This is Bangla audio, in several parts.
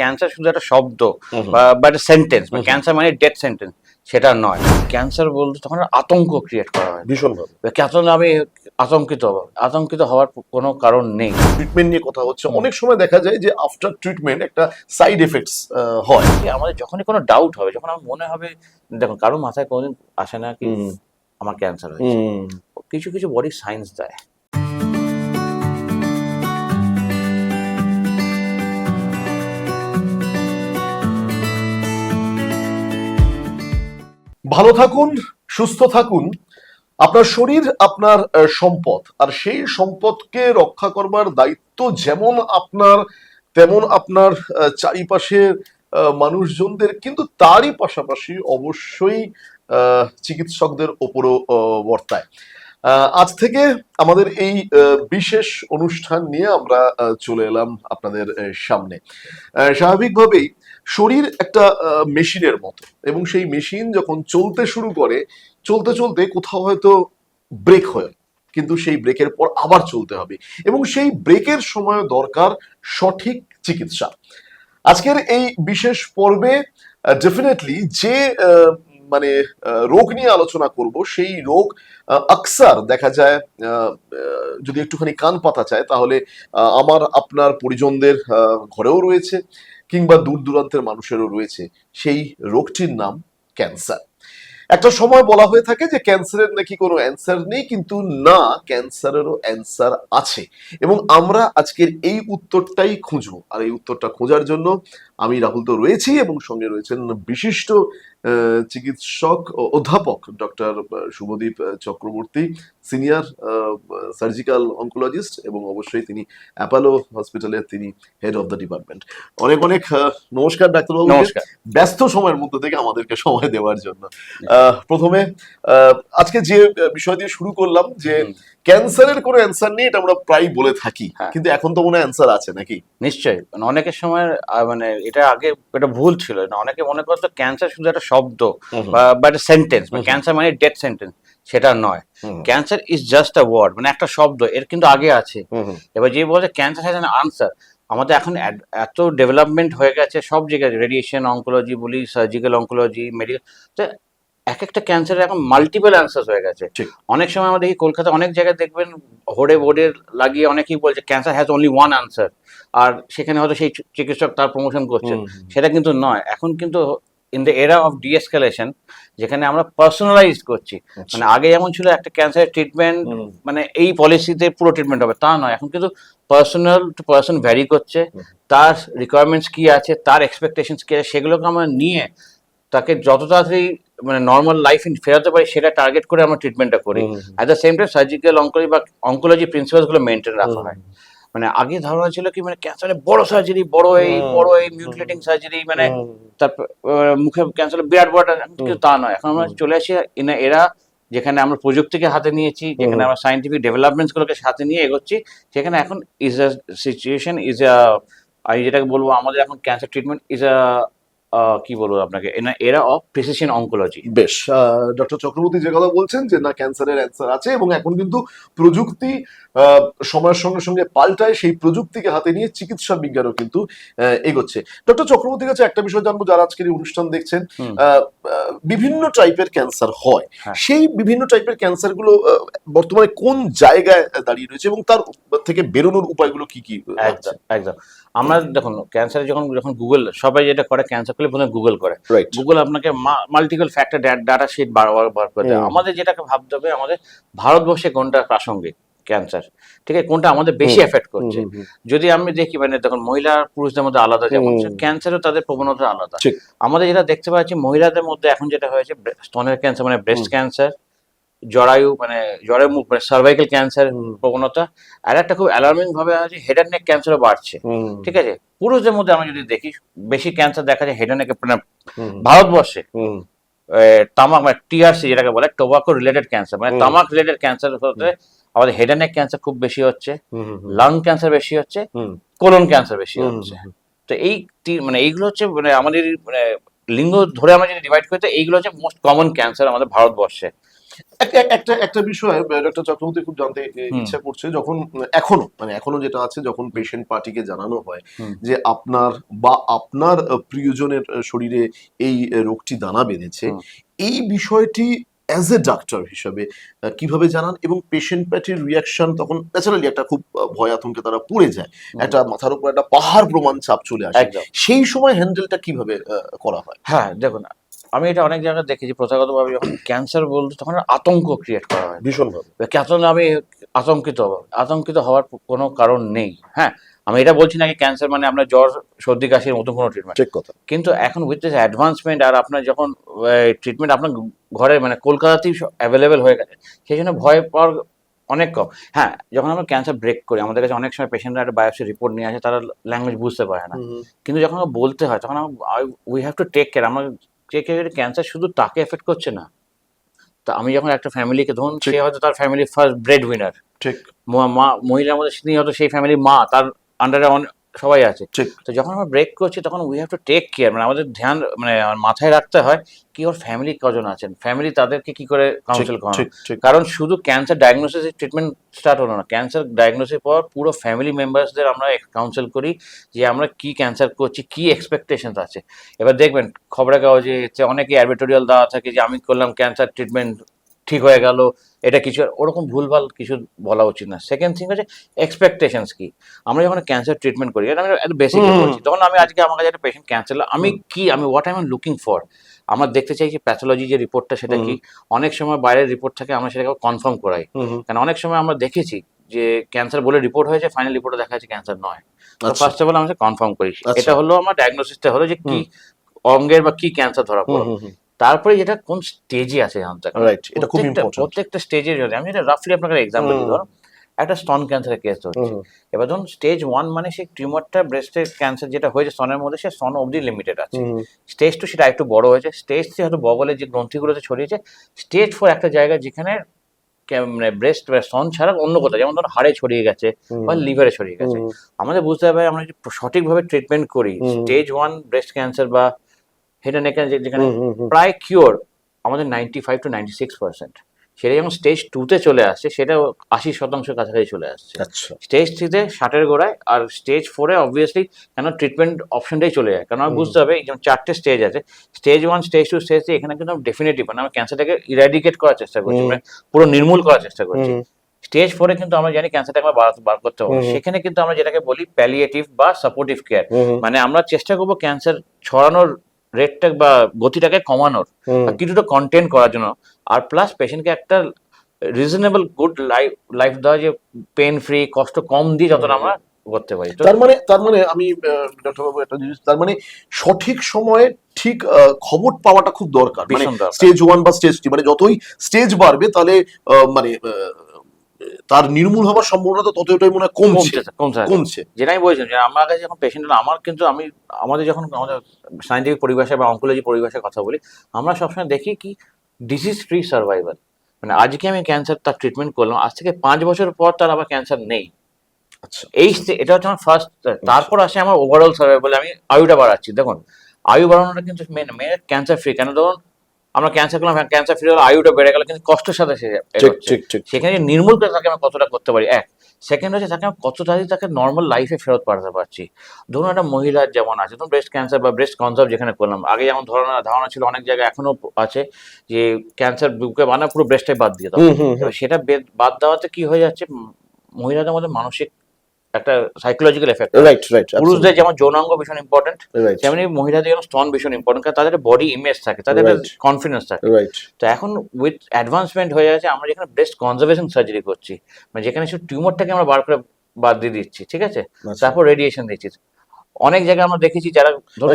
ক্যান্সার শুধু একটা শব্দ। বা একটা সেন্টেন্স বা ক্যান্সার মানে ডেথ সেন্টেন্স সেটা নয়। ক্যান্সার বলতে তখন আতঙ্ক ক্রিয়েট করা হয়। ভীষণ ভাবে কেন আমি আতঙ্কিত হব আতঙ্কিত হওয়ার কোনো কারণ নেই। ট্রিটমেন্ট নিয়ে কথা হচ্ছে। অনেক সময় দেখা যায় যে আফটার ট্রিটমেন্ট একটা সাইড এফেক্টস হয়। আমাদের যখনই কোনো ডাউট হবে যখন আমার মনে হবে দেখুন কারও মাথায় কোনোদিন আসে না কি আমার ক্যান্সার হয়েছে। কিছু কিছু বডি সায়েন্স দেয়। ভালো থাকুন, সুস্থ থাকুন। আপনার শরীর আপনার সম্পদ। আর সেই সম্পদকে রক্ষা করবার দায়িত্ব যেমন আপনার, তেমন আপনার চারিপাশের মানুষজনদের। কিন্তু তারই পাশাপাশি অবশ্যই চিকিৎসকদের ওপরও বর্তায়। আজ থেকে আমাদের এই বিশেষ অনুষ্ঠান নিয়ে আমরা চলে এলাম আপনাদের সামনে। স্বাভাবিকভাবেই শরীর একটা মেশিনের মতো এবং সেই মেশিন যখন চলতে শুরু করে, চলতে চলতে কোথাও হয়তো ব্রেক হয়, কিন্তু সেই ব্রেকের পর আবার চলতে হবে এবং সেই ব্রেকের সময় দরকার সঠিক চিকিৎসা। আজকের এই বিশেষ পর্বে ডেফিনেটলি যে মানে রোগ নিয়ে আলোচনা করব। সেই রোগ আকসার দেখা যায় যদি একটুখানি কান পাতা চায়, তাহলে আমার, আপনার পরিজনদের ঘরেও রয়েছে কিংবা দূর দূরান্তের মানুষেরও রয়েছে। সেই রোগটির নাম ক্যান্সার। একটা সময় বলা হয়ে থাকে যে, ক্যান্সারের নাকি কোনো অ্যান্সার নেই, কিন্তু না, ক্যান্সারেরও অ্যান্সার আছে। এবং আমরা আজকের এই উত্তরটাই খুঁজবো। আর এই উত্তরটা খোঁজার জন্য আমি রাহুল তো রয়েছি এবং সঙ্গে রয়েছেন বিশিষ্ট চিকিৎসক ও অধ্যাপক doctor Shubhadeep Chakraborty senior surgical oncologist এবং অবশ্যই তিনি অ্যাপালো হসপিটালের তিনি হেড অফ দ্য ডিপার্টমেন্ট অনেক অনেক নমস্কার ডাক্তারবাবু। নমস্কার। ব্যস্ত সময়ের মধ্যে থেকে আমাদেরকে সময় দেওয়ার জন্য। আহ, প্রথমে আজকে যে বিষয় দিয়ে শুরু করলাম যে ক্যান্সারের কোনো অ্যান্সার নেই এটা আমরা প্রায় বলে থাকি। হ্যাঁ। কিন্তু এখন তো মনে হয় অ্যান্সার আছে নাকি? নিশ্চয়ই। মানে অনেকের সময় মানে এটা আগে এটা ভুল ছিল না। অনেকে মনে করতো ক্যান্সার শুধু একটা শব্দ বা একটা সেন্টেন্স মানে ক্যান্সার মানে ডেথ সেন্টেন্স সেটা নয়। Cancer is just a word মানে একটা শব্দ এর কিন্তু আগে আছে। এবার যে বলছে ক্যান্সার হ্যাজ অ্যান আনসার আমাদের এখন এত- এত ডেভেলপমেন্ট হয়ে গেছে সব জায়গায় রেডিয়েশন অঙ্কোলজি বলি সার্জিক্যাল অঙ্কোলজি মেডিকেল তো এক একটা ক্যান্সারের এখন মাল্টিপল অ্যান্সার হয়ে গেছে। অনেক সময় আমাদের এই কলকাতা অনেক জায়গায় দেখবেন হোড়ে বোর্ডে লাগিয়ে অনেকেই বলছে cancer has only one answer আর সেখানে হয়তো সেই চিকিৎসক তার প্রমোশন করছে। সেটা কিন্তু নয়। এখন কিন্তু in the era of deescalation যেখানে আমরা পার্সোনালাইজ করছি। আচ্ছা। মানে আগে যেমন ছিল একটা ক্যান্সারের ট্রিটমেন্ট মানে এই পলিসিতে পুরো ট্রিটমেন্ট হবে তা নয়। এখন কিন্তু পার্সোনাল টু পার্সন ভ্যারি করছে। তার রিকোয়ারমেন্টস কি আছে তার এক্সপেকটেশনস কি আছে সেগুলোকে আমরা নিয়ে তাকে যত তাড়াতাড়ি মানে নর্মাল লাইফ ফেরাতে পারি সেটা টার্গেট করে আমরা ট্রিটমেন্টটা করি। At the same time surgical oncology বা অঙ্কোলজি প্রিন্সিপালসগুলো মেনটেন রাখা হয়। মানে আগে ধারণা ছিল কি মানে ক্যান্সারের বড় সার্জারি বড় এই বড় এই মিউটিলেটিং সার্জারি মানে তারপর মুখে ক্যান্সার বিরাট বড় কিন্তু তা নয়। এখন আমরা চলে আসি ইন এরা যেখানে আমরা প্রযুক্তিকে হাতে নিয়েছি যেখানে আমরা সাইন্টিফিক ডেভেলপমেন্টস গুলোকে সাথে নিয়ে এগোচ্ছি সেখানে এখন is a situation is a আমি যেটাকে বলব আমাদের এখন ক্যান্সার ট্রিটমেন্ট ইজ আ কি বলব আপনাকে? এরা অফ প্রিসিশন অঙ্কোলজি বেশ ডক্টর চক্রবর্তী যে কথা বলছেন যে না ক্যান্সারের অ্যান্সার আছে এবং এখন কিন্তু প্রযুক্তি সময়ের সঙ্গে সঙ্গে পাল্টায় সেই প্রযুক্তিকে হাতে নিয়ে চিকিৎসা বিজ্ঞানও কিন্তু এগোচ্ছে। ডক্টর চক্রবর্তীর কাছে একটা বিষয় জানব যারা আজকের এই অনুষ্ঠান দেখছেন। বিভিন্ন টাইপের ক্যান্সার হয়। হ্যাঁ। সেই বিভিন্ন টাইপের ক্যান্সারগুলো আহ, বর্তমানে কোন জায়গায় দাঁড়িয়ে রয়েছে এবং তার থেকে বেরোনোর উপায়গুলো কি কি? একদম একদম। আমরা দেখুন ক্যান্সারে যখন যখন গুগল সবাই যেটা করে ক্যান্সার করলে প্রথমে গুগল করে। গুগল আপনাকে মাল্টিপল ফ্যাক্টর ডাটা শিট বারবার বার করে দেয়। আমাদের যেটাকে ভাবতে হবে আমাদের ভারতবর্ষে কোনটা প্রাসঙ্গিক ক্যান্সার ঠিক আছে? কোনটা আমাদের বেশি এফেক্ট করছে? যদি আমি দেখি মানে দেখুন মহিলা পুরুষদের মধ্যে আলাদা যেমন। ক্যান্সারও তাদের প্রবণতা আলাদা। আমাদের যেটা দেখতে পাচ্ছি মহিলাদের মধ্যে এখন যেটা হয়েছে স্তনের ক্যান্সার মানে ব্রেস্ট ক্যান্সার জরায়ু মানে জরায়ু মুখ মানে সার্ভাইকেল ক্যান্সার প্রবণতা আর একটা খুব অ্যালার্মিং ভাবে আছে হেড অ্যান্ড নেক ক্যান্সারও বাড়ছে। ঠিক আছে? পুরুষদের মধ্যে আমরা যদি দেখি বেশি ক্যান্সার দেখা যায় হেড অ্যান্ড নেক ভারতবর্ষে। তামাক মানে টিআরসি যেটাকে বলে টোবাকো রিলেটেড ক্যান্সার মানে তামাক রিলেটেড ক্যান্সার হতে আমাদের হেড অ্যান্ড নেক ক্যান্সার খুব বেশি হচ্ছে লাং ক্যান্সার বেশি হচ্ছে কোলন ক্যান্সার বেশি হচ্ছে। তো এই মানে এইগুলো হচ্ছে মানে আমাদের মানে লিঙ্গ ধরে আমরা যদি ডিভাইড করি তো এইগুলো হচ্ছে মোস্ট কমন ক্যান্সার আমাদের ভারতবর্ষে। একটা একটা বিষয় ডক্টর চক্রবর্তী খুব জানতে ইচ্ছা করছে যখন এখনও মানে এখনও যেটা আছে যখন পেশেন্ট পার্টিকে জানানো হয় যে আপনার বা আপনার প্রিয়জনের শরীরে এই রোগটি দানা বেঁধেছে এই বিষয়টি অ্যাজ এ ডাক্তার হিসাবে কীভাবে জানান? এবং পেশেন্ট পার্টির রিয়াকশন তখন ন্যাচারালি একটা খুব ভয় আতঙ্কে তারা পড়ে যায়। একটা মাথার উপর একটা পাহাড় প্রমাণ চাপ চলে আসে। সেই সময় হ্যান্ডেলটা কীভাবে করা হয়? হ্যাঁ দেখুন আমি এটা অনেক জায়গায় দেখেছি প্রথাগতভাবে যখন ক্যান্সার বলতে তখন আতঙ্ক ক্রিয়েট করা হয়। ভীষণভাবে। কেন আমি আতঙ্কিত হব আতঙ্কিত হওয়ার কোনো কারণ নেই। হ্যাঁ আমি এটা বলছি না কি ক্যান্সার মানে আপনার জ্বর সর্দি কাশির মতো কোনো ট্রিটমেন্ট ঠিক কথা। কিন্তু এখন উইথ দিস অ্যাডভান্সমেন্ট আর আপনার যখন ট্রিটমেন্ট আপনার ঘরে মানে কলকাতাতেই অ্যাভেলেবেল হয়ে গেছে সেই জন্য ভয় পাওয়ার অনেক কম। হ্যাঁ যখন আমরা ক্যান্সার ব্রেক করি আমাদের কাছে অনেক সময় পেশেন্টরা একটা বায়োপসি রিপোর্ট নিয়ে আসে তারা ল্যাঙ্গুয়েজ বুঝতে পারে না। কিন্তু যখন বলতে হয় তখন we have to take care আমরা ক্যান্সার শুধু তাকে এফেক্ট করছে না। তা আমি যখন একটা ফ্যামিলিকে ধরুন সে হয়তো তার ফ্যামিলি ফার্স্ট ব্রেড উইনার ঠিক। মা মহিলার মধ্যে তিনি হয়তো সেই ফ্যামিলির মা তার আন্ডারে সবাই আছে। তো যখন আমরা ব্রেক করছি তখন we have to take care মানে আমাদের ধ্যান মানে মাথায় রাখতে হয় কি ওর ফ্যামিলি কজন আছেন। ফ্যামিলি তাদেরকে কি করে কাউন্সিল করা কারণ শুধু ক্যান্সার ডায়াগনোসিস ট্রিটমেন্ট স্টার্ট হলো না। ক্যান্সার ডায়াগনোসিস পর পুরো ফ্যামিলি মেম্বার্সদের আমরা কাউন্সিল করি যে আমরা কি ক্যান্সার করছি কি এক্সপেকটেশন আছে। এবার দেখবেন খবরের কাগজে অনেকে অ্যাডভেটোরিয়াল দেওয়া থাকে যে আমি করলাম ক্যান্সার ট্রিটমেন্ট ঠিক হয়ে গেল এটা কিছু ওরকম ভুলভাল কিছু বলা উচিত না। সেকেন্ড থিং হচ্ছে এক্সপেকটেশনস কি? আমরা যখন ক্যান্সার ট্রিটমেন্ট করি এটা আমি বেসিক। বলছি তখন আমি আজকে আমার কাছে একটা পেশেন্ট ক্যান্সার আমি কি আমি what I am looking for আমরা দেখতে চাইছি প্যাথোলজি যে রিপোর্টটা সেটা কি? অনেক সময় বাইরের রিপোর্ট থাকে আমরা সেটাকে কনফার্ম করাই। কারণ অনেক সময় আমরা দেখেছি যে ক্যান্সার বলে রিপোর্ট হয়েছে ফাইনাল রিপোর্টে দেখা যাচ্ছে ক্যান্সার নয়। ফার্স্ট অফ অল আমরা কনফার্ম করি। আচ্ছা। এটা হলো আমার ডায়াগনোসিসটা হলো যে কি অঙ্গের বা কি ক্যান্সার ধরা পড়ল তারপরে যেটা কোন স্টেজে আছে জানতে রাইট এটা খুব প্রত্যেকটা- ইম্পর্টেন্ট প্রত্যেকটা স্টেজে আমি যেটা রাফলি আপনাকে এক্সাম্পল দিই। ধরুন একটা স্তন ক্যান্সারের কেস হচ্ছে। এবার ধরুন স্টেজ ওয়ান মানে সেই টিউমারটা ব্রেস্টের ক্যান্সার যেটা হয়েছে স্তনের মধ্যে সে স্তন অবধি লিমিটেড আছে। স্টেজ টু সেটা একটু বড় হয়েছে। স্টেজ থ্রি হয়তো বগলের যে গ্রন্থিগুলোতে ছড়িয়েছে স্টেজ ফোর একটা জায়গা যেখানে মানে ব্রেস্ট বা স্তন ছাড়া অন্য কোথাও যেমন ধরুন হাড়ে ছড়িয়ে গেছে বা লিভারে ছড়িয়ে গেছে। আমাদের বুঝতে হবে আমরা যদি সঠিকভাবে ট্রিটমেন্ট করি স্টেজ ওয়ান ব্রেস্ট ক্যান্সার বা হেড অ্যান্ড নেক যেখানে প্রায় কিওর আমাদের ninety five to ninety six percent সেটা যখন স্টেজ টুতে চলে আসছে সেটা আশি শতাংশ কাছাকাছি চলে আসছে। আচ্ছা। স্টেজ থ্রিতে ষাটের গোড়ায় আর স্টেজ ফোরে অবভিয়াসলি কেন ট্রিটমেন্ট অপশনটাই চলে যায়। কারণ আমার বুঝতে হবে যেমন চারটে স্টেজ আছে stage one stage two stage three এখানে কিন্তু ডেফিনেটিভ মানে আমরা ক্যান্সারটাকে ইরাডিকেট করার চেষ্টা করছি মানে পুরো নির্মূল করার চেষ্টা করছি। স্টেজ ফোরে কিন্তু আমরা জানি ক্যান্সারটাকে আমরা বার করতে হবে। সেখানে কিন্তু আমরা যেটাকে বলি প্যালিয়েটিভ বা সাপোর্টিভ কেয়ার মানে আমরা চেষ্টা করব ক্যান্সার ছড়ানোর রেটটা বা গতিটাকে কমানোর কিছুটা কন্টেন্ট করার জন্য। আর প্লাস পেশেন্টকে একটা রিজনেবল গুড লাইফ লাইফ দেওয়া যে পেন ফ্রি কষ্ট কম দিয়ে যতটা আমরা করতে পারি। তার মানে তার মানে আমি ডক্টর বাবু একটা জিনিস তার মানে সঠিক সময়ে ঠিক আহ, খবর পাওয়াটা খুব দরকার। মানে স্টেজ ওয়ান বা স্টেজ টু মানে যতই স্টেজ বাড়বে তাহলে মানে তার নির্মূল হওয়ার সম্ভাবনা ততটাই মনে হয় কমছে। কমছে যেটাই বলছেন যে আমার কাছে যখন পেশেন্ট আমার কিন্তু আমি আমাদের যখন আমাদের সাইন্টিফিক পরিভাষা বা অঙ্কোলজি পরিভাষায় কথা বলি আমরা সবসময় দেখি কি ডিজিজ ফ্রি সার্ভাইভাল মানে আজকে আমি ক্যান্সার তার ট্রিটমেন্ট করলাম আজ থেকে পাঁচ বছর পর তার আবার ক্যান্সার নেই। আচ্ছা। এই এটা হচ্ছে আমার ফার্স্ট তারপর আসে আমার ওভারঅল সার্ভাইভাল আমি আয়ুটা বাড়াচ্ছি। দেখুন আয়ু বাড়ানোটা কিন্তু মেন মেন ক্যান্সার ফ্রি কেন ধরুন আমরা ক্যান্সার করলাম ক্যান্সার ফ্রি হলে আয়ুটা বেড়ে গেল কিন্তু কষ্টের সাথে সে ঠিক ঠিক ঠিক। সেখানে নির্মূল করে তাকে আমি কতটা করতে পারি? এক সেকেন্ড হচ্ছে তাকে আমি কত তাড়াতাড়ি তাকে নর্মাল লাইফে ফেরত পাঠাতে পারছি? ধরুন একটা মহিলার যেমন আছে ধরুন ব্রেস্ট ক্যান্সার বা ব্রেস্ট কনজার্ভ যেখানে করলাম আগে যেমন ধরনের ধারণা ছিল অনেক জায়গায় এখনও আছে যে ক্যান্সার বুকে বানা পুরো ব্রেস্টে বাদ দিয়ে দাও। সেটা বেদ- বাদ দেওয়াতে কি হয়ে যাচ্ছে? মহিলাদের মধ্যে মানসিক একটা সাইকোলজিক্যাল এফেক্ট রাইট রাইট পুরুষদের যেমন যৌনাঙ্গ ভীষণ ইম্পর্টেন্ট তেমনি মহিলাদের যেমন স্তন ভীষণ ইম্পর্টেন্ট কারণ তাদের বডি ইমেজ থাকে তাদের কনফিডেন্স থাকে। রাইট তো এখন উইথ অ্যাডভান্সমেন্ট হয়ে যাচ্ছে আমরা যেখানে ব্রেস্ট কনজারভেশন সার্জারি করছি মানে যেখানে শুধু টিউমারটাকে আমরা বার করে বাদ দিয়ে দিচ্ছি ঠিক আছে? তারপর রেডিয়েশন দিচ্ছি। অনেক জায়গায় আমরা দেখেছি যারা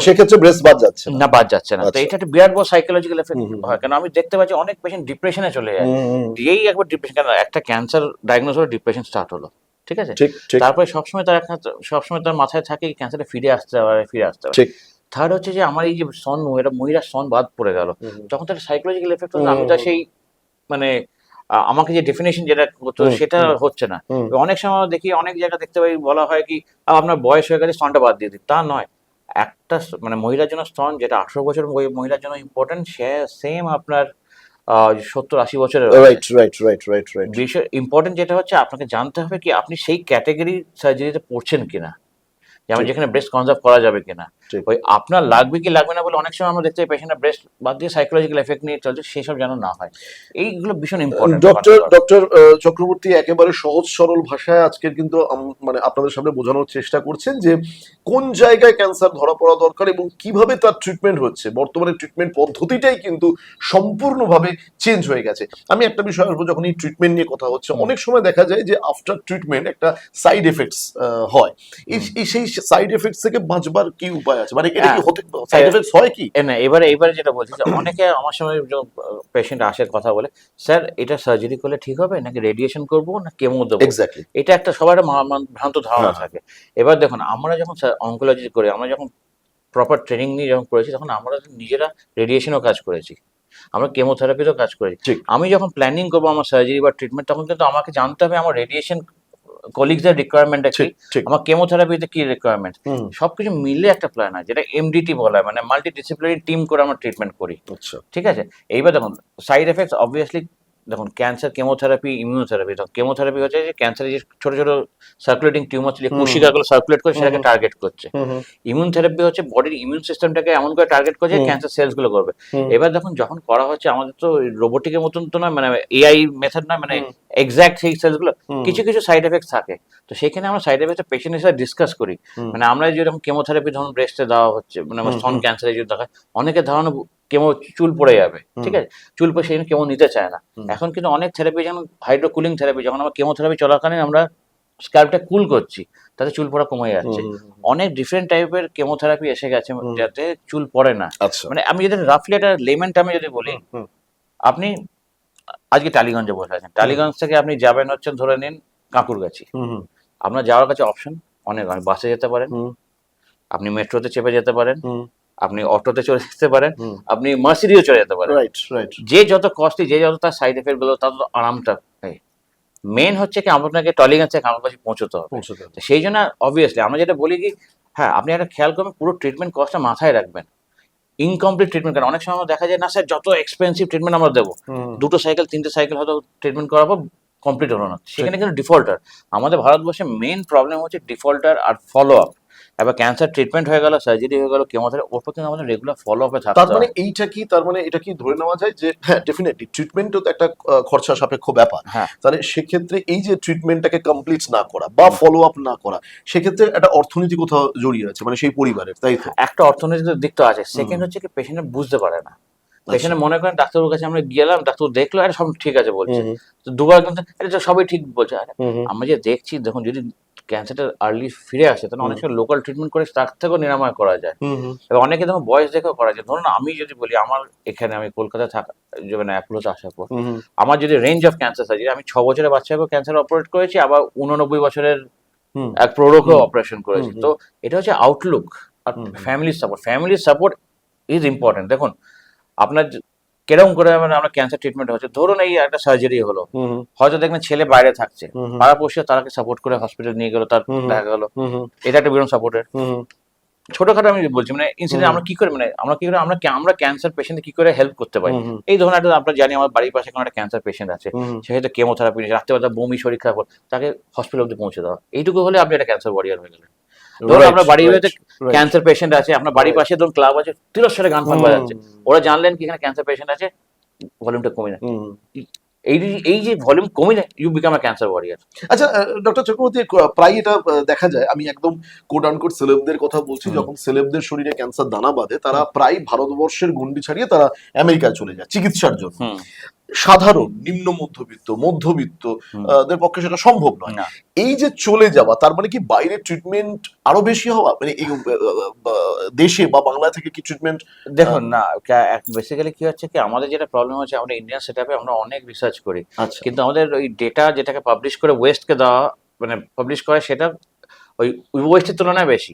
সেক্ষেত্রে ব্রেস্ট বাদ যাচ্ছে না। বাদ যাচ্ছে না। তো আচ্ছা। এটা একটা বিরাট বড় সাইকোলজিক্যাল এফেক্ট হয় কারণ আমি দেখতে পাচ্ছি অনেক পেশেন্ট ডিপ্রেশনে চলে যায়। দিয়েই একবার ডিপ্রেশন কেন একটা ক্যান্সার ডায়াগনোস হলো ডিপ্রেশন স্টার্ট হলো। ঠিক আছে? তারপরে সবসময় তার একটা সবসময় তার মাথায় থাকে ক্যান্সারটা ফিরে আসতে হবে ফিরে আসতে হবে। থার্ড হচ্ছে যে আমার এই যে সন এটা মহিলার সন বাদ পড়ে গেল। তখন তার সাইকোলজিক্যাল এফেক্ট হচ্ছে আমি তো সেই মানে আমাকে যে ডেফিনেশন যেটা হুম, সেটা। হচ্ছে না। অনেক সময় আমরা দেখি অনেক জায়গা দেখতে পাই বলা হয় কি আপনার বয়স হয়ে গেছে স্তনটা বাদ দিয়ে দিন তা নয়। একটা মানে মহিলার জন্য স্তন যেটা আঠারো বছর মহিলার জন্য ইম্পর্টেন্ট সে সেম আপনার সত্তর আশি বছরের right right right right right বিষয় ইম্পর্টেন্ট যেটা হচ্ছে আপনাকে জানতে হবে কি আপনি সেই ক্যাটাগরি সার্জারিতে পড়ছেন কিনা। যেমন। যেখানে ব্রেস্ট কনজার্ভ করা যাবে কিনা। ওই আপনার লাগবে কি লাগবে না বলে অনেক সময় আমরা দেখতে পাই পেশেন্টের ব্রেস্ট বাদ দিয়ে সাইকোলজিক্যাল এফেক্ট নিয়ে চলছে সেসব যেন না হয়। এইগুলো ভীষণ ইম্পর্টেন্ট ডক্টর ডক্টর চক্রবর্তী একেবারে সহজ সরল ভাষায় আজকের কিন্তু মানে আপনাদের সামনে বোঝানোর চেষ্টা করছেন যে কোন জায়গায় ক্যান্সার ধরা পড়া দরকার এবং কীভাবে তার ট্রিটমেন্ট হচ্ছে। বর্তমানে ট্রিটমেন্ট পদ্ধতিটাই কিন্তু সম্পূর্ণভাবে চেঞ্জ হয়ে গেছে। আমি একটা বিষয় আসব যখন এই ট্রিটমেন্ট নিয়ে কথা হচ্ছে অনেক সময় দেখা যায় যে আফটার ট্রিটমেন্ট একটা সাইড এফেক্টস হয়। এই সেই সাইড এফেক্টস থেকে বাঁচবার কি উপায় আছে? মানে এটা কি হ্যাঁ। হতে সাইড এফেক্টস হয় কি? না এবারে এবারে যেটা বলছি যে অনেকে আমার সঙ্গে পেশেন্ট আসে কথা বলে স্যার এটা সার্জারি করলে ঠিক হবে? নাকি রেডিয়েশন করব? না কেমো দেবো? এক্স্যাক্টলি এটা একটা সবার ভ্রান্ত ধারণা হ্যাঁ। থাকে। এবার দেখুন আমরা যখন অঙ্কোলজি করি আমরা যখন প্রপার ট্রেনিং নিয়ে যখন করেছি তখন আমরা নিজেরা রেডিয়েশনও কাজ করেছি। আমরা কেমোথেরাপিতেও কাজ করেছি। আমি যখন প্ল্যানিং করব আমার সার্জারি বা ট্রিটমেন্ট তখন কিন্তু আমাকে জানতে হবে আমার রেডিয়েশন কলিগসের রিকোয়ারমেন্ট আছে আমার কেমোথেরাপিতে কি রিকোয়ারমেন্ট সবকিছু মিলে একটা প্ল্যান হয় যেটা এমডিটি বলা হয় মানে মাল্টি ডিসিপ্লিনারি টিম করে আমরা ট্রিটমেন্ট করি। আচ্ছা। ঠিক আছে? এইবার দেখুন সাইড এফেক্টস অবভিয়াসলি দেখুন ক্যান্সার কেমোথেরাপি ইমিউনোথেরাপি কেমোথেরাপি হচ্ছে যে ক্যান্সারের যে ছোট ছোট সার্কুলেটিং টিউমার হুম। কোশিকাগুলো সার্কুলেট করে সেটাকে টার্গেট করছে। ইমিউন থেরাপি হচ্ছে বডির ইমিউন সিস্টেমটাকে এমন করে টার্গেট করছে ক্যান্সার সেলসগুলো করবে। এবার দেখুন যখন করা হচ্ছে আমাদের তো রোবোটিকের মতন তো নয় মানে এআই মেথড নয় মানে হুম। এক্সাক্ট সেই সেলসগুলো কিছু কিছু সাইড এফেক্ট থাকে। তো সেখানে আমরা সাইড এফেক্ট পেশেন্টের সাথে ডিসকাস করি। মানে আমরা যেরকম কেমোথেরাপি ধরুন ব্রেস্টে দেওয়া হচ্ছে মানে স্তন ক্যান্সারে যদি দেখা অনেকের ধারণা কেমো চুল পড়ে যাবে ঠিক আছে? চুল পড়ে সেই কেমো নিতে চায় না। এখন কিন্তু অনেক থেরাপি যেমন হাইড্রো কুলিং থেরাপি যখন আমরা কেমোথেরাপি চলাকালীন আমরা স্ক্যাল্পটা কুল করছি তাতে চুল পড়া কমে যাচ্ছে। অনেক ডিফারেন্ট টাইপের কেমোথেরাপি এসে গেছে যাতে চুল পড়ে না। আচ্ছা। মানে আমি যদি রাফলি একটা লেমেন টার্মে যদি বলি আপনি আজকে টালিগঞ্জে বসে আছেন। টালিগঞ্জ থেকে আপনি যাবেন হচ্ছেন ধরে নিন কাঁকুরগাছি আপনার যাওয়ার কাছে অপশন অনেক বাসে যেতে পারেন। আপনি মেট্রোতে চেপে যেতে পারেন। আপনি অটোতে চলে যেতে পারেন আপনি মার্সিডিও চলে যেতে পারেন। রাইট রাইট যে যত কস্টলি যে যত তার সাইড এফেক্টগুলো তত আরামটা মেন হচ্ছে কি আপনাকে টলিগঞ্জ থেকে পৌঁছতে হবে। পৌঁছতে হবে। সেই জন্য অবভিয়াসলি আমরা যেটা বলি কি হ্যাঁ আপনি একটা খেয়াল করবেন পুরো ট্রিটমেন্ট কস্টটা মাথায় রাখবেন। ইনকমপ্লিট ট্রিটমেন্ট কারণ অনেক সময় আমরা দেখা যায় না স্যার যত এক্সপেন্সিভ ট্রিটমেন্ট আমরা দেবো দুটো সাইকেল তিনটে সাইকেল হয়তো ট্রিটমেন্ট করাবো কমপ্লিট হলো না। সেখানে কিন্তু ডিফল্টার আমাদের ভারতবর্ষে মেন প্রবলেম হচ্ছে ডিফল্টার আর ফলো আপ এবার ক্যান্সার ট্রিটমেন্ট হয়ে গেল সার্জারি হয়ে গেল কেমোথেরাপি ওর প্রতি আমাদের রেগুলার ফলো আপে তার থাকতে মানে হবে এইটা কি তার মানে এটা কি ধরে নেওয়া যায় যে হ্যাঁ ডেফিনেটলি ট্রিটমেন্টও তো একটা খরচা সাপেক্ষ ব্যাপার। হ্যাঁ। তাহলে সেক্ষেত্রে এই যে ট্রিটমেন্টটাকে কমপ্লিট না করা বা ফলো আপ না করা সেক্ষেত্রে একটা অর্থনীতি কোথাও জড়িয়ে আছে মানে সেই পরিবারের তাই তো? একটা অর্থনৈতিক দিক তো আছে। সেকেন্ড হচ্ছে কি পেশেন্ট বুঝতে পারে না। পেশেন্ট মনে করেন ডাক্তারবাবুর কাছে আমরা গেলাম ডাক্তার দেখল আরে সব ঠিক আছে বলছে। তো দুবার কিন্তু এটা তো সবই ঠিক বলছে। আরে আমরা যে দেখছি দেখুন যদি ক্যান্সারটা আর্লি ফিরে আসে তাহলে অনেক সময় লোকাল ট্রিটমেন্ট করে তার থেকেও নিরাময় করা যায়। এবার অনেকে দেখুন বয়স দেখেও করা যায়। ধরুন আমি যদি বলি আমার এখানে আমি কলকাতায় থাকা যে মানে অ্যাপোলোতে আসার পর আমার যদি রেঞ্জ অফ ক্যান্সার সার্জারি আমি ছ বছরের বাচ্চাকেও ক্যান্সার অপারেট করেছি আবার উননব্বই বছরের এক প্রৌঢ়কেও হুম। অপারেশন করেছি। তো এটা হচ্ছে আউটলুক আর। ফ্যামিলির সাপোর্ট ফ্যামিলির সাপোর্ট ইজ ইম্পর্টেন্ট দেখুন আপনার কীরকম করে মানে আমরা ক্যান্সার ট্রিটমেন্ট হচ্ছে? ধরুন এই একটা সার্জারি হলো। হয়তো দেখবেন ছেলে বাইরে থাকছে। পাড়া পড়শে তারাকে সাপোর্ট করে হসপিটাল নিয়ে গেলো তার। দেখা গেলো। এটা একটা বিরম সাপোর্টের ছোটখাটো আমি বলছি মানে ইনসিডেন্ট আমরা কি করে মানে আমরা কি করে আমরা আমরা ক্যান্সার পেশেন্ট কি করে হেল্প করতে পারি? এই ধরুন একটা আমরা জানি আমার বাড়ির পাশে কোনো একটা ক্যান্সার পেশেন্ট আছে। সে হয়তো কেমোথেরাপি রাত্রেবেলা বমি শরীর খারাপ তাকে হসপিটাল অব্দি পৌঁছে দেওয়া। এইটুকু হলে আপনি একটা ক্যান্সার ওয়ারিয়ার হয়ে গেলেন। ধরুন আপনার right, বাড়িতে ক্যান্সার পেশেন্ট আছে আপনার বাড়ির. পাশে ধরুন ক্লাব আছে তিরস্বরে গান ফান বাজাচ্ছে। ওরা জানলেন কি এখানে ক্যান্সার পেশেন্ট আছে ভলিউমটা কমে যায় এই যে- এই যে ভলিউম কমে যায় you become a cancer warrior আচ্ছা ডক্টর চক্রবর্তী প্রায় এটা দেখা যায় আমি একদম কোট আনকোট সেলেবদের কথা বলছি যখন সেলেবদের শরীরে ক্যান্সার দানা বাঁধে তারা প্রায় ভারতবর্ষের গন্ডি ছাড়িয়ে তারা আমেরিকায় চলে যায় চিকিৎসার জন্য। সাধারণ নিম্ন মধ্যবিত্ত মধ্যবিত্ত। দের পক্ষে সেটা সম্ভব নয়। এই যে চলে যাওয়া তার মানে কি বাইরে ট্রিটমেন্ট আরও বেশি হওয়া? মানে দেশে বা বাংলা থেকে কি ট্রিটমেন্ট দেখুন না বেসিক্যালি কি হচ্ছে কি আমাদের যেটা প্রবলেম হচ্ছে আমরা ইন্ডিয়ান সেটআপে আমরা অনেক রিসার্চ করি। আচ্ছা। কিন্তু আমাদের ওই ডেটা যেটাকে পাবলিশ করে ওয়েস্টকে দেওয়া মানে পাবলিশ করে সেটা ওই ওয়েস্টের তুলনায় বেশি।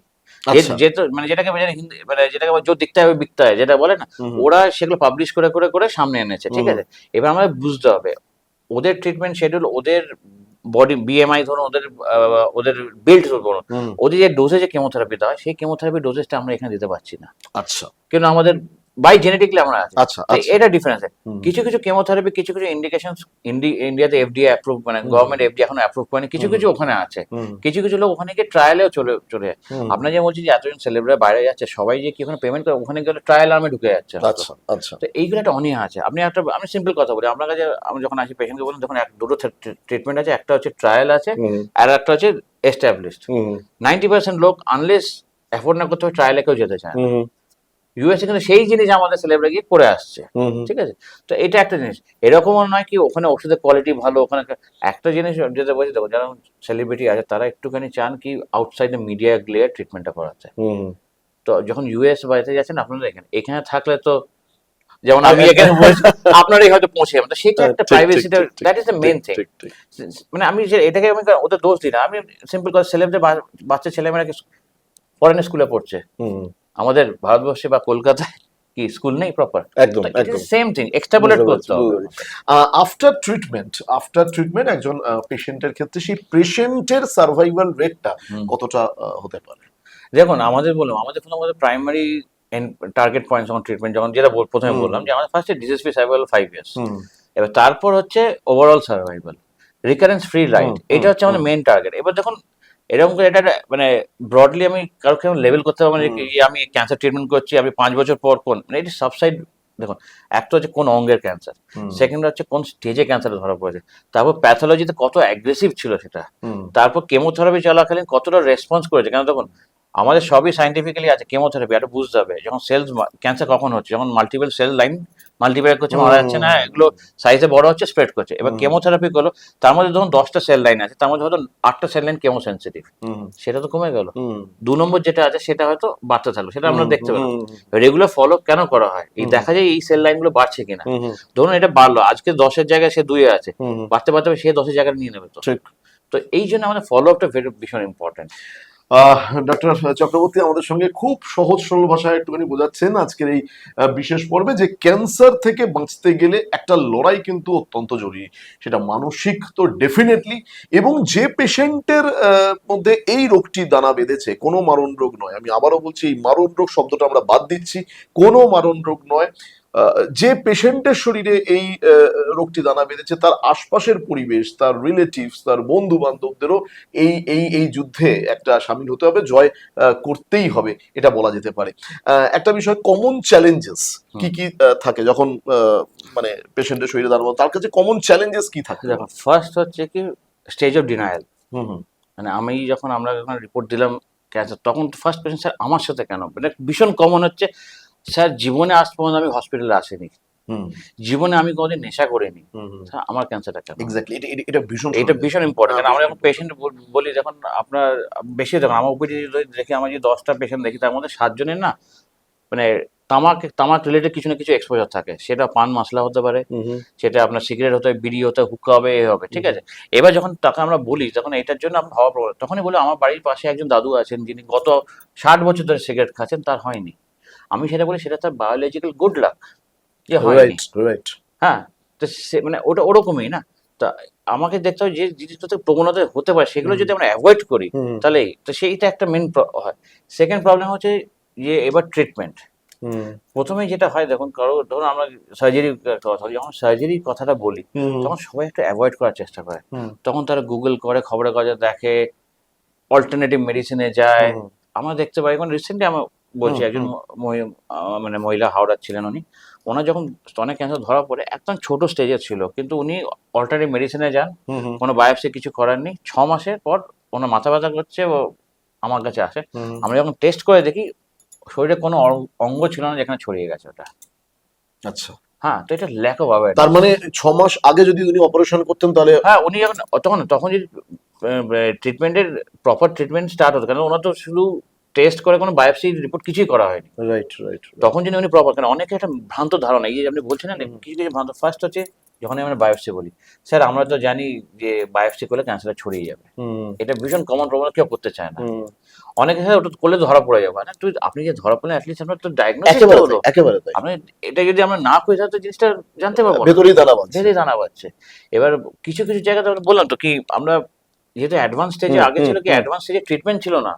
মানে যেটাকে মানে হিন্দি মানে যেটাকে जो দিকতে হবে বিকতে হয় যেটা বলে না ওরা সেগুলো পাবলিশ করে করে করে সামনে এনেছে ঠিক আছে? এবার আমাদের বুঝতে হবে ওদের ট্রিটমেন্ট শেডিউল ওদের বডি বিএমআই ধরুন ওদের ওদের বিল্ড ধরুন ওদের যে ডোজে যে কেমোথেরাপি দেওয়া হয় সেই কেমোথেরাপি ডোজেসটা আমরা এখানে দিতে পারছি না। আচ্ছা। কেন? আমাদের বাই জেনেটিকলি আমরা আছি। আচ্ছা আচ্ছা। এটা ডিফারেন্স। কিছু কিছু কেমোথেরাপি কিছু কিছু ইন্ডিকেশন ইন্ডিয়াতে এফডিএ অ্যাপ্রুভ মানে গভর্নমেন্ট এফডিএ এখন অ্যাপ্রুভ করেনি। কিছু কিছু ওখানে আছে। কিছু কিছু লোক ওখানে গিয়ে ট্রায়ালেও চলে চলে যায়। আপনার যে বলছি যে এতজন সেলিব্রিটি বাইরে যাচ্ছে সবাই যে কি ওখানে পেমেন্ট করে ওখানে গেলে ট্রায়াল আর্মে ঢুকে যাচ্ছে আচ্ছা আচ্ছা। তো এইগুলো একটা অনীহা আছে। আপনি একটা আমি সিম্পল কথা বলি। আপনার কাছে আমি যখন আসি পেশেন্টকে বলুন তখন এক দুটো ট্রিটমেন্ট আছে। একটা হচ্ছে ট্রায়াল আছে আর একটা হচ্ছে এস্টাবলিশড নাইনটি পার্সেন্ট লোক আনলেস অ্যাফোর্ড না করতে হবে ট্রায়ালে কেউ যেতে চায় ইউএসএ কিন্তু সেই জিনিস আমাদের সেলিব্রিটি গিয়ে করে আসছে। ঠিক আছে? তো এটা একটা জিনিস। এরকমও নয় কি ওখানে ওষুধের কোয়ালিটি ভালো ওখানে একটা- একটা জিনিস যেটা বলছি দেখো যারা সেলিব্রিটি আছে তারা একটুখানি চান কি আউটসাইড মিডিয়া গিয়ে ট্রিটমেন্টটা করাতে। তো যখন ইউএস বাড়িতে যাচ্ছেন আপনারা এখানে এখানে থাকলে তো যেমন আমি এখানে বলছি আপনারাই হয়তো পৌঁছে যাবেন। তো সেটা একটা ঠিক, ঠিক, that is the main thing. মানে আমি যে এটাকে আমি ওদের দোষ দিই না। আমি সিম্পল কথা সেলেবদের বাচ্চা ছেলেমেয়েরা ফরেন স্কুলে পড়ছে? আমাদের ভারতবর্ষে বা কলকাতায় কি স্কুল নেই প্রপার একদম একদম। সেম থিং এক্সট্রাপোলেট করতে হবে। আফটার ট্রিটমেন্ট আফটার ট্রিটমেন্ট একজন পেশেন্টের ক্ষেত্রে সেই পেশেন্টের সার্ভাইভাল রেটটা। কতটা হতে পারে? দেখুন আমাদের বললাম আমাদের কোনো আমাদের প্রাইমারি টার্গেট পয়েন্ট যখন ট্রিটমেন্ট যখন যেটা প্রথমে বললাম যে আমাদের ফার্স্টে disease free survival five years এবার তারপর হচ্ছে overall survival recurrence free right এটা হচ্ছে আমাদের। মেন টার্গেট এবার দেখুন এরকম করে এটা মানে ব্রডলি আমি কাউকে লেভেল করতে পারব না যে কি আমি ক্যান্সার ট্রিটমেন্ট করছি আমি পাঁচ বছর পর কোন মানে এটি সাবসাইড দেখুন একটা হচ্ছে কোন অঙ্গের ক্যান্সার সেকেন্ড হচ্ছে কোন স্টেজে ক্যান্সার ধরা পড়েছে তারপর প্যাথোলজিতে কত অ্যাগ্রেসিভ ছিল সেটা তারপর কেমোথেরাপি চলাকালীন কতটা রেসপন্স করেছে কেন দেখুন আমাদের সবই সাইন্টিফিক্যালি আছে কেমোথেরাপি এটা বুঝতে হবে। যখন সেলস ক্যান্সার কখন হচ্ছে? যখন মাল্টিপল সেল লাইন মাল্টিপ্লাই করছে মারা যাচ্ছে না এগুলো সাইজে বড় হচ্ছে স্প্রেড করছে। এবার কেমোথেরাপি করল তার মধ্যে ধরুন দশটা সেল লাইন আছে তার মধ্যে হয়তো আটটা সেল লাইন কেমো সেন্সিটিভ সেটা তো কমে গেল। দু নম্বর যেটা আছে সেটা হয়তো বাড়তে থাকল সেটা আমরা দেখতে পেলাম। রেগুলার ফলো কেন করা হয়? এই দেখা যায় এই সেল লাইনগুলো বাড়ছে কিনা। ধরুন এটা বাড়লো আজকে দশের জায়গায় সে দুইয়ে আছে। বাড়তে বাড়তে সে দশের জায়গায় নিয়ে নেবে তো। তো এই জন্য আমাদের ফলো আপটা ভীষণ ইম্পর্টেন্ট ডক্টর চক্রবর্তী আমাদের সঙ্গে খুব সহজ সরল ভাষায় একটুখানি বোঝাচ্ছেন আজকের এই বিশেষ পর্বে যে ক্যান্সার থেকে বাঁচতে গেলে একটা লড়াই কিন্তু অত্যন্ত জরুরি। সেটা মানসিক তো ডেফিনেটলি এবং যে পেশেন্টের মধ্যে এই রোগটি দানা বেঁধেছে, কোনো মারণ রোগ নয়। আমি আবারও বলছি, এই মারণ রোগ শব্দটা আমরা বাদ দিচ্ছি, কোনো মারণ রোগ নয়। যে পেশেন্টের শরীরে এই রোগটি দানা বেঁধেছে তার আশপাশের পরিবেশ তার রিলেটিভস তার বন্ধু বান্ধবদেরও এই এই এই যুদ্ধে একটা সামিল হতে হবে জয় করতেই হবে এটা বলা যেতে পারে। একটা বিষয় কমন চ্যালেঞ্জেস কি কি থাকে? যখন আহ, মানে পেশেন্টের শরীরে দাঁড়াবো তার কাছে কমন চ্যালেঞ্জেস কি থাকে? দেখো ফার্স্ট হচ্ছে কি স্টেজ অফ ডিনায়াল মানে আমি যখন আমরা যখন রিপোর্ট দিলাম ক্যান্সার তখন ফার্স্ট পেশেন্ট স্যার আমার সাথে কেন? মানে ভীষণ কমন হচ্ছে স্যার জীবনে আজ পর্যন্ত আমি হসপিটালে আসিনি। জীবনে আমি কোনোদিন নেশা করিনি। আমার ক্যান্সারটা কেন? এক্স্যাক্টলি এটা ভীষণ এটা ভীষণ ইম্পর্টেন্ট হ্যাঁ, কারণ আমরা যখন পেশেন্ট বলি যখন আপনার বেশি দেখুন আমার ওপিডি দেখি আমার যে দশটা পেশেন্ট দেখি তার মধ্যে সাতজনের না মানে তামাক তামাক রিলেটেড কিছু না কিছু এক্সপোজার থাকে। সেটা পান মশলা হতে পারে সেটা আপনার সিগারেট হতে হবে বিড়ি হতে হুক্কা হবে এ হবে ঠিক আছে? এবার যখন তাকে আমরা বলি তখন এটার জন্য আপনার হওয়া প্রবলেম তখনই বলি আমার বাড়ির পাশে একজন দাদু আছেন যিনি গত ষাট বছর ধরে সিগারেট খাচ্ছেন তার হয়নি। আমি সেটা বলি সেটা তার বায়োলজিক্যাল গুড লাক যে রাইট রাইট হ্যাঁ তো সে মানে ওটা ওরকমই না। তা আমাকে দেখতে হবে যে জিনিসটাতে প্রবণতা হতে পারে সেগুলো যদি আমরা অ্যাভয়েড করি তাহলে তো সেইটা একটা মেন হয়। সেকেন্ড প্রবলেম হচ্ছে যে এবার ট্রিটমেন্ট হুম। প্রথমে যেটা হয় দেখুন কারও ধরুন আমরা সার্জারি কথা যখন সার্জারির কথাটা বলি তখন সবাই একটু অ্যাভয়েড করার চেষ্টা করে। তখন তারা গুগল করে খবরের কাগজে দেখে অল্টারনেটিভ মেডিসিনে যায়। আমরা দেখতে পাই এখন রিসেন্টলি আমি বলছি একজন মানে মহিলা হাওড়ার ছিলেন উনি। ওনার যখন স্তনে ক্যান্সার ধরা পড়ে একদম ছোট স্টেজে ছিল। কিন্তু উনি অল্টারনেটিভ মেডিসিনে যান। কোনো বায়োপসি কিছু করার নেই। ছ মাসের পর ওনার মাথা ব্যথা করছে ও আমার কাছে আসে। আমরা যখন টেস্ট করে দেখি শরীরে কোনো অঙ্গ ছিল না যেখানে ছড়িয়ে গেছে ওটা। আচ্ছা। হ্যাঁ তো এটা ল্যাক অফ অ্যাওয়ারনেস তার মানে ছ মাস আগে যদি উনি অপারেশন করতেন তাহলে হ্যাঁ উনি যখন তখন তখন যদি ট্রিটমেন্টের প্রপার ট্রিটমেন্ট স্টার্ট হতো কারণ ওনার তো শুধু টেস্ট করে কোনো বায়োপসি রিপোর্ট কিছুই করা হয়নি। রাইট রাইট তখন যদি উনি প্রপার কারণ অনেকে একটা ভ্রান্ত ধারণা এই যে আপনি বলছেন না কিছু কিছু ভ্রান্ত। ফার্স্ট হচ্ছে যখন আমরা বায়োপসি বলি স্যার আমরা তো জানি যে বায়োপসি করলে ক্যান্সারটা ছড়িয়ে যাবে। এটা ভীষণ কমন প্রবলেম কেউ করতে চায় না। অনেকে স্যার ওটা করলে ধরা পড়ে যাবে। না তুই আপনি যে ধরা পড়লেন অ্যাটলিস্ট আপনার তো ডায়াগনোসিস একেবারে হলো একেবারে আপনি এটা যদি আমরা না করি তাহলে তো জিনিসটা জানতে পারব ভেতরেই দাঁড়া বাঁধছে। ধীরে জানা পাচ্ছে এবার কিছু কিছু জায়গাতে বললাম তো কি আমরা যেহেতু অ্যাডভান্স স্টেজে আগে ছিল কি অ্যাডভান্স স্টেজে ট্রিটমেন্ট ছিল না।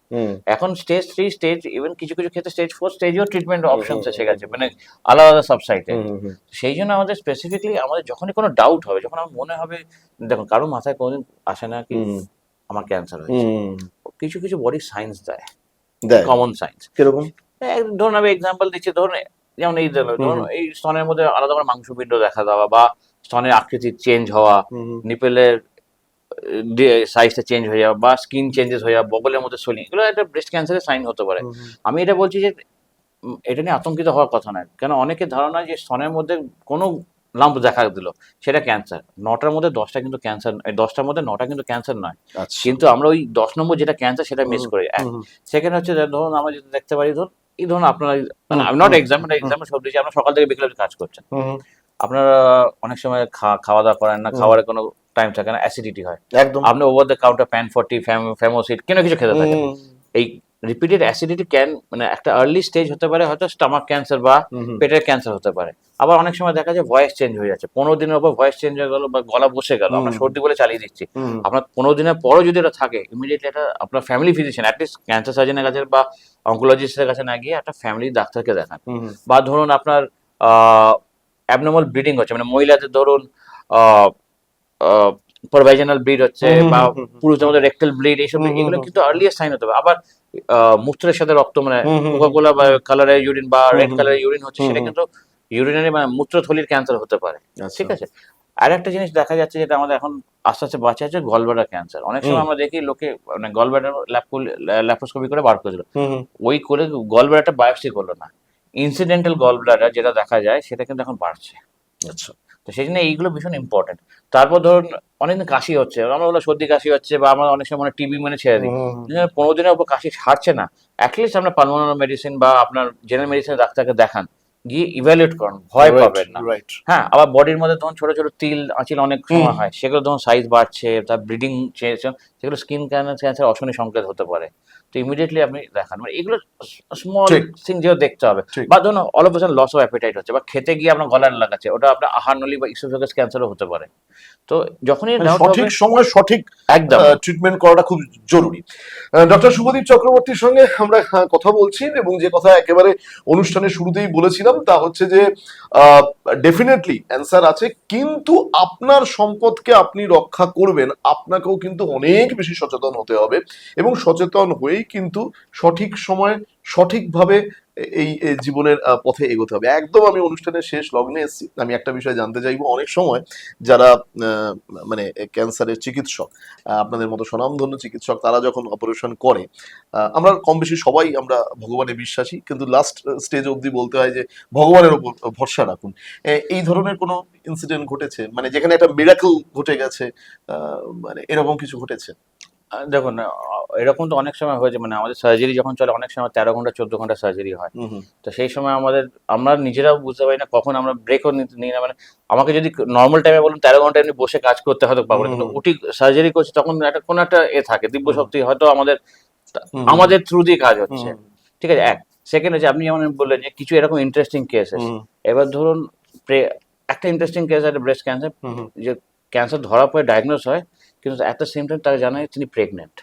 এখন স্টেজ থ্রি স্টেজ ইভেন কিছু কিছু ক্ষেত্রে স্টেজ ফোর স্টেজেও ট্রিটমেন্ট অপশনস এসে গেছে মানে আলাদা আলাদা সাবসাইটে। সেই জন্য আমাদের স্পেসিফিকলি আমাদের যখনই কোনো ডাউট হবে যখন আমার মনে হবে দেখুন কারও মাথায় কোনোদিন আসে না কি আমার ক্যান্সার হয়েছে। কিছু কিছু বডি সায়েন্স দেয়। কমন সায়েন্স কীরকম? ধরুন আমি এক্সাম্পল দিচ্ছি ধরুন যেমন এই ধরুন এই স্তনের মধ্যে আলাদা করে মাংসপিণ্ড দেখা দেওয়া বা স্তনের আকৃতি চেঞ্জ হওয়া। নিপেলের সাইজটা চেঞ্জ হয়ে যাওয়া বা স্কিন চেঞ্জেস হয়ে যাওয়া বগলের মধ্যে সোলিং এগুলো একটা ব্রেস্ট ক্যান্সারের সাইন হতে পারে। আমি এটা বলছি যে এটা নিয়ে আতঙ্কিত হওয়ার কথা নয়। কেন? অনেকের ধারণা যে স্তনের মধ্যে কোনো লাম্প দেখা দিল সেটা ক্যান্সার নটার মধ্যে দশটা কিন্তু ক্যান্সার দশটার মধ্যে নটা কিন্তু ক্যান্সার নয়। আচ্ছা। কিন্তু আমরা ওই দশ নম্বর যেটা ক্যান্সার সেটা মিস করি। সেকেন্ড হচ্ছে ধরুন আমরা যদি দেখতে পারি ধরুন এই ধরুন আপনারা আমি নট হুম, এক্সাম এক্সাম্পল সব দিচ্ছি আপনারা সকাল থেকে বিকেলে কাজ করছেন। আপনারা অনেক সময় খাওয়া দাওয়া করেন না। খাবারের কোনো টাইম থাকে না অ্যাসিডিটি হয়। একদম। আপনি over the counter pan forty Famocid কেন কিছু খেতে থাকেন। এই রিপিটেড অ্যাসিডিটি ক্যান মানে একটা আর্লি স্টেজ হতে পারে হয়তো স্টামাক ক্যান্সার বা। পেটের ক্যান্সার হতে পারে। আবার অনেক সময় দেখা যায় ভয়েস চেঞ্জ হয়ে যাচ্ছে। পনেরো দিনের উপর ভয়েস চেঞ্জ হয়ে গেল বা গলা বসে গেল আমরা সর্দি বলে চালিয়ে দিচ্ছি। আপনার পনেরো দিনের পরও যদি এটা থাকে ইমিডিয়েটলি এটা আপনার ফ্যামিলি ফিজিশিয়ান অ্যাটলিস্ট ক্যান্সার সার্জনের কাছে বা অঙ্কোলজিস্টের কাছে না গিয়ে একটা ফ্যামিলি ডাক্তারকে দেখান। বা ধরুন আপনার অ্যাবনর্মাল ব্লিডিং হচ্ছে মানে মহিলাদের ধরুন প্রভাইজনাল ব্লিড হচ্ছে বা। পুরুষদের মধ্যে রেক্টাল ব্লিড এইসব এগুলো কিন্তু আর্লিয়েস্ট সাইন হতে হবে আবার মূত্রের সাথে রক্ত মানে। কোকাকোলা বা কালারের ইউরিন বা রেড হুম। কালারের ইউরিন হচ্ছে সেটা কিন্তু ইউরিনারি মানে মূত্রথলির ক্যান্সার হতে পারে। আচ্ছা। ঠিক আছে? আর একটা জিনিস দেখা যাচ্ছে যেটা আমাদের এখন আস্তে আস্তে বাঁচা আছে গলব্লাডার ক্যান্সার অনেক সময় আমরা দেখি লোকে মানে গলব্লাডার ল্যাপ্রোস্কোপি করে বার করে দিল। ওই করে গলব্লাডারটা বায়োপসি করল না। ইনসিডেন্টাল গলব্লাডার যেটা দেখা যায় সেটা কিন্তু এখন বাড়ছে। আচ্ছা। তো সেই জন্য এইগুলো ভীষণ ইম্পর্টেন্ট তারপর ধরুন অনেকদিন কাশি হচ্ছে আমরা বলো সর্দি কাশি হচ্ছে বা আমরা অনেক সময় টিবি মানে ছেড়ে দিই। পনেরো দিনের উপর কাশি ছাড়ছে না। অ্যাটলিস্ট আপনার পালমোনার মেডিসিন বা আপনার জেনারেল মেডিসিন ডাক্তারকে দেখান। গিয়ে ইভ্যালুয়েট করুন ভয় পাবেন না। হ্যাঁ আবার বডির মধ্যে ধরুন ছোট ছোট তিল আঁচিল অনেক সময় হয় সেগুলো ধরুন সাইজ বাড়ছে তার ব্লিডিং সেগুলো স্কিন ক্যান্সার অশনি সংকেত হতে পারে। তো ইমিডিয়েটলি আপনি দেখান। মানে এগুলো স্মল। থিং যেও দেখতে হবে। বা ধরুন all of loss of appetite হচ্ছে বা খেতে গিয়ে আপনার গলার লাগাচ্ছে ওটা আপনার আহার নলি বা ইসোফেগাস ক্যান্সারও হতে পারে। তো যখনই মানে সঠিক সময় সঠিক একদম। ট্রিটমেন্ট করাটা খুব জরুরি। ডক্টর শুভদীপ চক্রবর্তীর সঙ্গে আমরা কথা বলছি এবং যে কথা একেবারে অনুষ্ঠানের শুরুতেই বলেছিলাম তা হচ্ছে যে ডেফিনেটলি অ্যান্সার আছে। কিন্তু আপনার সম্পদকে আপনি রক্ষা করবেন আপনাকেও কিন্তু অনেক বেশি সচেতন হতে হবে এবং সচেতন হয়েই কিন্তু সঠিক সময় সঠিকভাবে এই জীবনের পথে এগোতে হবে। একদম আমি অনুষ্ঠানের শেষ লগ্নে এসেছি। আমি একটা বিষয় জানতে চাইব। অনেক সময় যারা মানে ক্যান্সারের চিকিৎসক আপনাদের মতো স্বনামধন্য চিকিৎসক, তারা যখন অপারেশন করে আমরা কম বেশি সবাই আমরা ভগবানে বিশ্বাসী। কিন্তু লাস্ট স্টেজ অবধি বলতে হয় যে ভগবানের ওপর ভরসা রাখুন। এই ধরনের কোনো ইনসিডেন্ট ঘটেছে? মানে যেখানে একটা মিরাকল ঘটে গেছে মানে এরকম কিছু ঘটেছে? দেখুন এরকম তো অনেক সময় হয়েছে মানে আমাদের সার্জারি যখন চলে অনেক সময় তেরো ঘণ্টা চোদ্দ ঘণ্টা সার্জারি হয়। তো সেই সময় আমাদের আমরা নিজেরাও বুঝতে পারি না কখন আমরা ব্রেকও নিই না। মানে আমাকে যদি নর্মাল টাইমে বলুন তেরো ঘণ্টা এমনি বসে কাজ করতে হয়তো পারব কিন্তু। উটি সার্জারি করছি তখন একটা কোনো একটা এ থাকে দিব্য শক্তি হয়তো আমাদের আমাদের থ্রু দিয়ে কাজ হচ্ছে। ঠিক আছে এক। সেকেন্ড হচ্ছে আপনি যেমন বললেন যে কিছু এরকম ইন্টারেস্টিং কেস এবার ধরুন একটা ইন্টারেস্টিং কেস একটা ব্রেস্ট ক্যান্সার। যে ক্যান্সার ধরা পড়ে ডায়াগনোস হয় কিন্তু অ্যাট দ্য সেম টাইম তারা জানায় তিনি প্রেগনেন্ট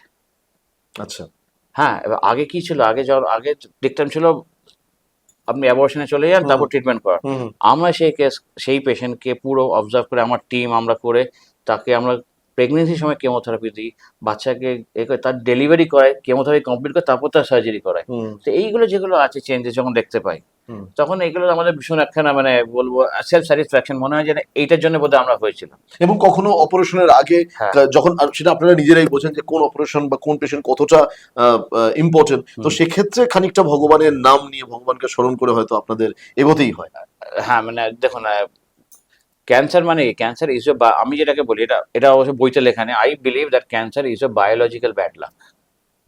আচ্ছা। হ্যাঁ এবার আগে কি ছিল? আগে যাওয়ার আগে দেখতাম ছিল আপনি অ্যাবর্শনে চলে যান তারপর ট্রিটমেন্ট করা হুম, হুম। আমরা সেই কেস সেই পেশেন্টকে পুরো অবজার্ভ করে আমার টিম আমরা করে তাকে আমরা প্রেগনেন্সির সময় কেমোথেরাপি দিই বাচ্চাকে তার ডেলিভারি করায় কেমোথেরাপি কমপ্লিট করে তারপর তার সার্জারি করায়। তো এইগুলো যেগুলো আছে চেঞ্জেস যখন দেখতে পাই তখন এগুলো আমাদের ভীষণ একখানা মানে বলব সেলফ স্যাটিসফ্যাকশন মনে হয় যে এইটার জন্য বোধহয় আমরা হয়েছিলাম। এবং কখনো অপারেশনের আগে হ্যাঁ। যখন সেটা আপনারা নিজেরাই বোঝেন যে কোন অপারেশন বা কোন পেশেন্ট কতটা ইম্পর্টেন্ট তো সেক্ষেত্রে খানিকটা ভগবানের নাম নিয়ে ভগবানকে স্মরণ করে হয়তো আপনাদের এগোতেই হয়। হ্যাঁ মানে দেখুন ক্যান্সার মানে ক্যান্সার ইজ বা আমি যেটাকে বলি এটা এটা অবশ্য বইতে লেখা নেই। I believe that cancer is a biological bad luck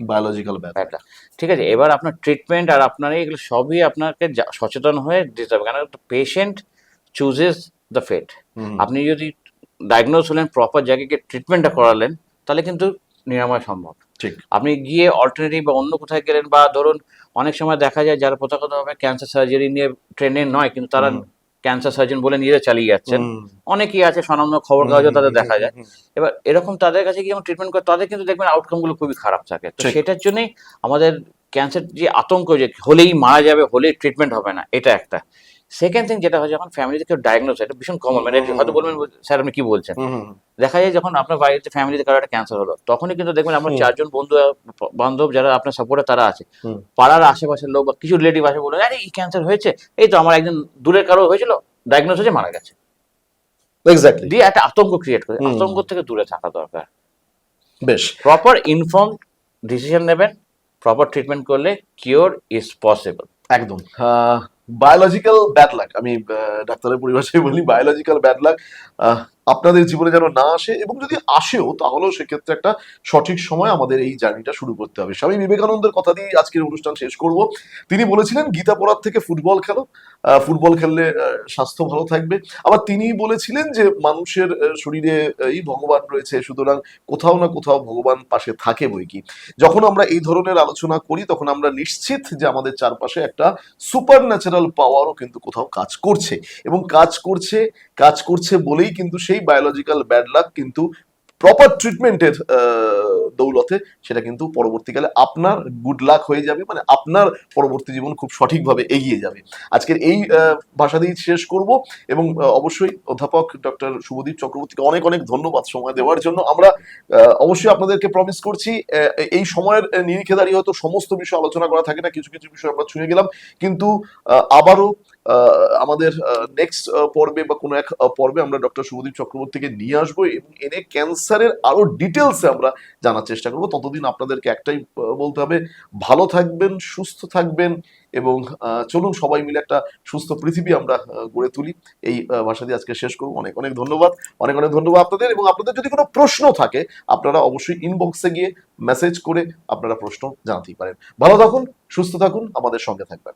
biological bad luck ঠিক আছে এবার আপনার ট্রিটমেন্ট আর আপনার এগুলো সবই আপনাকে সচেতন হয়ে দিতে হবে। কারণ পেশেন্ট চুজেস দ্য ফেট আপনি যদি ডায়াগনোজ হলেন প্রপার জায়গায় গিয়ে ট্রিটমেন্টটা করালেন তাহলে কিন্তু নিরাময় সম্ভব। ঠিক। আপনি গিয়ে অল্টারনেটিভ বা অন্য কোথায় গেলেন বা ধরুন অনেক সময় দেখা যায় যারা প্রথাগতভাবে ক্যান্সার সার্জারি নিয়ে ট্রেনে নয় কিন্তু তারা। ক্যান্সার সার্জন বলে নিজেরা চালিয়ে যাচ্ছেন। অনেকেই আছে সামান্য খবর কাগজে তাদের দেখা যায়। এবার এরকম তাদের কাছে কি গিয়ে ট্রিটমেন্ট করে তাদের কিন্তু দেখবেন আউটকামগুলো খুবই খারাপ থাকে। তো সেটার জন্যই আমাদের ক্যান্সার যে আতঙ্ক যে হলেই মারা যাবে হলেই ট্রিটমেন্ট হবে না এটা একটা। সেকেন্ড থিং যেটা হয় যখন ফ্যামিলিতে কেউ ডায়াগনোস এটা ভীষণ কমন মানে হয়তো বলবেন স্যার আপনি কি বলছেন? দেখা যায় যখন আপনার বাড়িতে ফ্যামিলিতে কারও একটা ক্যান্সার হলো তখনই কিন্তু দেখবেন আপনার চারজন বন্ধু বান্ধব যারা আপনার সাপোর্টে তারা আছে। পাড়ার আশেপাশের লোক বা কিছু রিলেটিভ আছে বলে আরে এই ক্যান্সার হয়েছে। এই তো আমার একজন দূরের কারও হয়েছিল ডায়াগনোস হয়েছে মারা গেছে। এক্স্যাক্টলি দিয়ে একটা আতঙ্ক ক্রিয়েট করে। আতঙ্ক থেকে দূরে থাকা দরকার। বেশ। প্রপার ইনফর্ম ডিসিশন নেবেন প্রপার ট্রিটমেন্ট করলে কিওর ইজ পসিবল একদম। বায়োলজিক্যাল ব্যাড লাক আমি ডাক্তারের পরিভাষায় বলি বায়োলজিক্যাল ব্যাড লাক আপনাদের জীবনে যেন না আসে এবং যদি আসেও, তাহলেও সেক্ষেত্রে একটা সঠিক সময় আমাদের এই জার্নিটা শুরু করতে হবে। স্বামী বিবেকানন্দের কথা দিয়ে আজকের অনুষ্ঠান শেষ করব। তিনি বলেছিলেন, গীতা পড়ার থেকে ফুটবল খেলো। ফুটবল খেললে স্বাস্থ্য ভালো থাকবে। আবার তিনি বলেছিলেন যে, মানুষের শরীরে এই ভগবান রয়েছে, সুতরাং কোথাও না কোথাও ভগবান পাশে থাকে বই কি? যখন আমরা এই ধরনের আলোচনা করি, তখন আমরা নিশ্চিত যে, আমাদের চারপাশে একটা সুপার ন্যাচারাল পাওয়ারও কিন্তু কোথাও কাজ করছে। এবং কাজ করছে কাজ করছে বলেই কিন্তু সেই বায়োলজিক্যাল ব্যাড লাক কিন্তু প্রপার ট্রিটমেন্টের দৌলতে সেটা কিন্তু পরবর্তীকালে আপনার গুড লাক হয়ে যাবে মানে আপনার পরবর্তী জীবন খুব সঠিকভাবে এগিয়ে যাবে। আজকের এই ভাষা দিয়ে শেষ করব এবং অবশ্যই অধ্যাপক ডক্টর শুভদীপ চক্রবর্তীকে অনেক অনেক ধন্যবাদ সময় দেওয়ার জন্য। আমরা অবশ্যই আপনাদেরকে প্রমিস করছি এই সময়ের নিরিখে দাঁড়িয়ে হয়তো সমস্ত বিষয় আলোচনা করা থাকে না, কিছু কিছু বিষয় আমরা ছুঁয়ে গেলাম, কিন্তু আবারও আমাদের নেক্সট পর্বে বা কোনো এক পর্বে আমরা ডক্টর শুভদীপ চক্রবর্তীকে নিয়ে আসব এবং এনে ক্যান্সারের আরও ডিটেলসে আমরা জানার চেষ্টা করব। ততদিন আপনাদেরকে একটাই বলতে হবে, ভালো থাকবেন, সুস্থ থাকবেন এবং চলুন সবাই মিলে একটা সুস্থ পৃথিবী আমরা গড়ে তুলি। এই ভাষা দিয়ে আজকে শেষ করব। অনেক অনেক ধন্যবাদ। অনেক অনেক ধন্যবাদ আপনাদের এবং আপনাদের যদি কোনো প্রশ্ন থাকে, আপনারা অবশ্যই ইনবক্সে গিয়ে মেসেজ করে আপনারা প্রশ্ন জানাতেই পারেন। ভালো থাকুন, সুস্থ থাকুন, আমাদের সঙ্গে থাকবেন।